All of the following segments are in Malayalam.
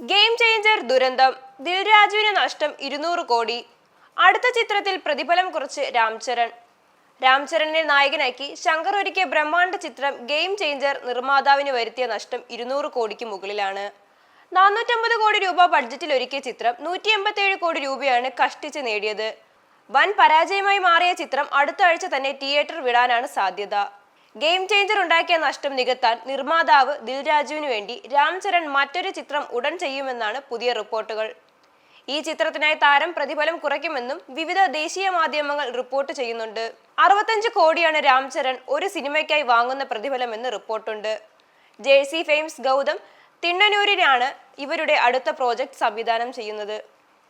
ഗെയിം ചേഞ്ചർ ദുരന്തം. ദിൽരാജുവിന് നഷ്ടം ഇരുന്നൂറ് കോടി. അടുത്ത ചിത്രത്തിൽ പ്രതിഫലം കുറച്ച് രാംചരൺ. രാംചരണിനെ നായകനാക്കി ശങ്കർ ഒരുക്കിയ ബ്രഹ്മാണ്ഡ ചിത്രം ഗെയിം ചേഞ്ചർ നിർമ്മാതാവിന് വരുത്തിയ നഷ്ടം ഇരുന്നൂറ് കോടിക്ക് മുകളിലാണ്. നാനൂറ്റമ്പത് കോടി രൂപ ബഡ്ജറ്റിൽ ഒരുക്കിയ ചിത്രം നൂറ്റി എൺപത്തിയേഴ് കോടി രൂപയാണ് കഷ്ടിച്ച് നേടിയത്. വൻ പരാജയമായി മാറിയ ചിത്രം അടുത്ത ആഴ്ച തന്നെ തിയേറ്റർ വിടാനാണ് സാധ്യത. ഗെയിം ചേഞ്ചർ ഉണ്ടാക്കിയ നഷ്ടം നികത്താൻ നിർമ്മാതാവ് ദിൽരാജുവിന് വേണ്ടി രാംചരൺ മറ്റൊരു ചിത്രം ഉടൻ ചെയ്യുമെന്നാണ് പുതിയ റിപ്പോർട്ടുകൾ. ഈ ചിത്രത്തിനായി താരം പ്രതിഫലം കുറയ്ക്കുമെന്നും വിവിധ ദേശീയ മാധ്യമങ്ങൾ റിപ്പോർട്ട് ചെയ്യുന്നുണ്ട്. അറുപത്തഞ്ച് കോടിയാണ് രാംചരൺ ഒരു സിനിമയ്ക്കായി വാങ്ങുന്ന പ്രതിഫലമെന്ന് റിപ്പോർട്ടുണ്ട്. ജേഴ്സി ഫെയിംസ് ഗൗതം തിണ്ണനൂരിനാണ് ഇവരുടെ അടുത്ത പ്രോജക്റ്റ് സംവിധാനം ചെയ്യുന്നത്.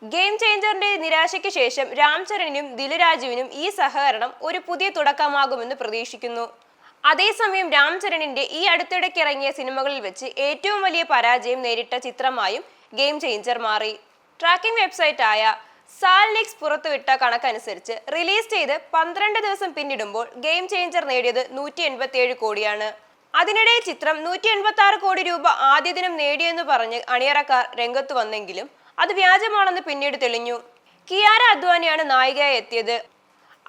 ഗെയിം ചേഞ്ചറിന്റെ നിരാശയ്ക്ക് ശേഷം രാംചരണിനും ദിലരാജുവിനും ഈ സഹകരണം ഒരു പുതിയ തുടക്കമാകുമെന്ന് പ്രതീക്ഷിക്കുന്നു. അതേസമയം രാംചരണിന്റെ ഈ അടുത്തിടയ്ക്ക് ഇറങ്ങിയ സിനിമകളിൽ വെച്ച് ഏറ്റവും വലിയ പരാജയം നേരിട്ട ചിത്രമായും ഗെയിം ചേഞ്ചർ മാറി. ട്രാക്കിംഗ് വെബ്സൈറ്റ് വെബ്സൈറ്റായ സാൽനിക്സ് പുറത്തുവിട്ട കണക്കനുസരിച്ച് റിലീസ് ചെയ്ത് പന്ത്രണ്ട് ദിവസം പിന്നിടുമ്പോൾ ഗെയിം ചേഞ്ചർ നേടിയത് നൂറ്റി എൺപത്തിയേഴ് കോടിയാണ്. അതിനിടെ ചിത്രം നൂറ്റി എൺപത്തി ആറ് കോടി രൂപ ആദ്യ ദിനം നേടിയെന്ന് പറഞ്ഞ് അണിയറക്കാർ രംഗത്ത് വന്നെങ്കിലും അത് വ്യാജമാണെന്ന് പിന്നീട് തെളിഞ്ഞു. കിയാര അദ്വാനിയാണ് നായികയായി എത്തിയത്.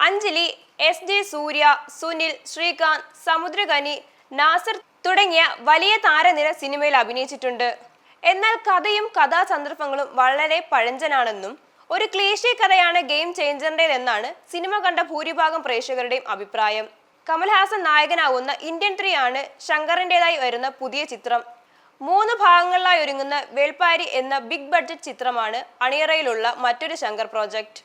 അഞ്ജലി എസ് ജെ സൂര്യ സുനിൽ ശ്രീകാന്ത് സമുദ്രകനി നാസർ തുടങ്ങിയ വലിയ താരനിര സിനിമയിൽ അഭിനയിച്ചിട്ടുണ്ട്. എന്നാൽ കഥയും കഥാസന്ദർഭങ്ങളും വളരെ പഴഞ്ചനാണെന്നും ഒരു ക്ലേശി കഥയാണ് ഗെയിം ചേഞ്ചറിന്റെതെന്നാണ് സിനിമ കണ്ട ഭൂരിഭാഗം പ്രേക്ഷകരുടെയും അഭിപ്രായം. കമൽഹാസൻ നായകനാവുന്ന ഇന്ത്യൻ ത്രീ ആണ് ശങ്കറിന്റെതായി വരുന്ന പുതിയ ചിത്രം. മൂന്ന് ഭാഗങ്ങളിലായി ഒരുങ്ങുന്ന വേൾപ്പാരി എന്ന ബിഗ് ബഡ്ജറ്റ് ചിത്രമാണ് അണിയറയിലുള്ള മറ്റൊരു ശങ്കർ പ്രോജക്റ്റ്.